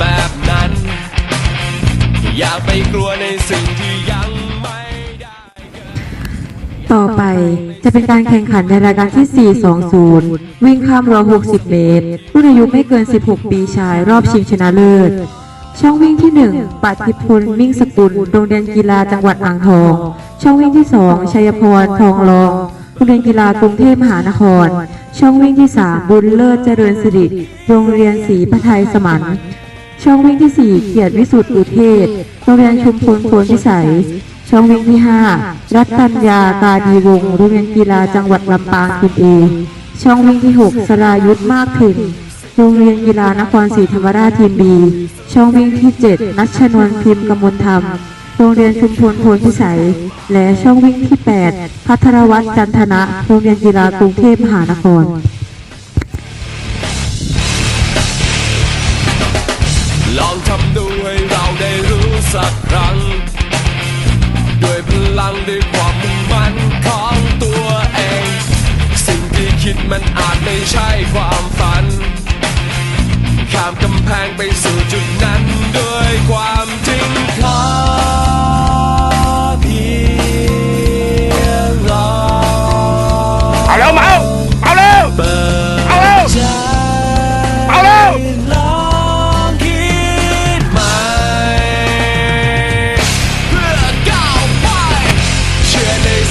แบบนั้น อย่าไปกลัวในสิ่งที่ยังไม่ได้ต่อไปจะเป็นการแข่งขันในรายการที่ 420 วิ่งข้ามรั้ว60 เมตร รุ่นอายุไม่เกิน 16 ปีชายรอบชิงชนะเลิศ ช่องวิ่งที่ 1ปัติพลมิ่งสกุลโรงเรียนกีฬาจังหวัดอ่างทอง ช่องวิ่งที่ 2 ชัยพร ทองรอง โรงเรียนกีฬากรุงเทพมหานคร ช่องวิ่งที่ 3 บุญเลิศเจริญสิริ โรงเรียนศรีพระไทยสมัน ช่องวิ่งที่ 4 เกียรติวิสุทธิ์อุเทศ โรงเรียนชุมพลโพนพิสัย ช่องวิ่งที่ 5 รัตัญญากาดีวงศ์โรงเรียนกีฬาจังหวัดลำปางคุณเอ ช่องวิ่งที่ 6 สรายุทธมากถึงโรงเรียนกีฬานครศรีธรรมราชทีมบี ช่องวิ่งที่ 7 นัชชนวนพิมพ์กมลธรรม โรงเรียนชุมพลโพนพิสัย และช่องวิ่งที่ 8 พัทรวัฒน์จันทนะ โรงเรียนกีฬากรุงเทพมหานคร ลองทำดูให้เราได้รู้สักครั้ง ด้วยพลังด้วยความมุ่งมั่นของตัวเอง สิ่งที่คิดมันอาจไม่ใช่ความฝัน ข้ามกำแพงไปสู่จุดนั้น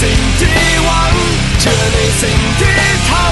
สิ่งที่หวัง เชื่อในสิ่งที่ทำ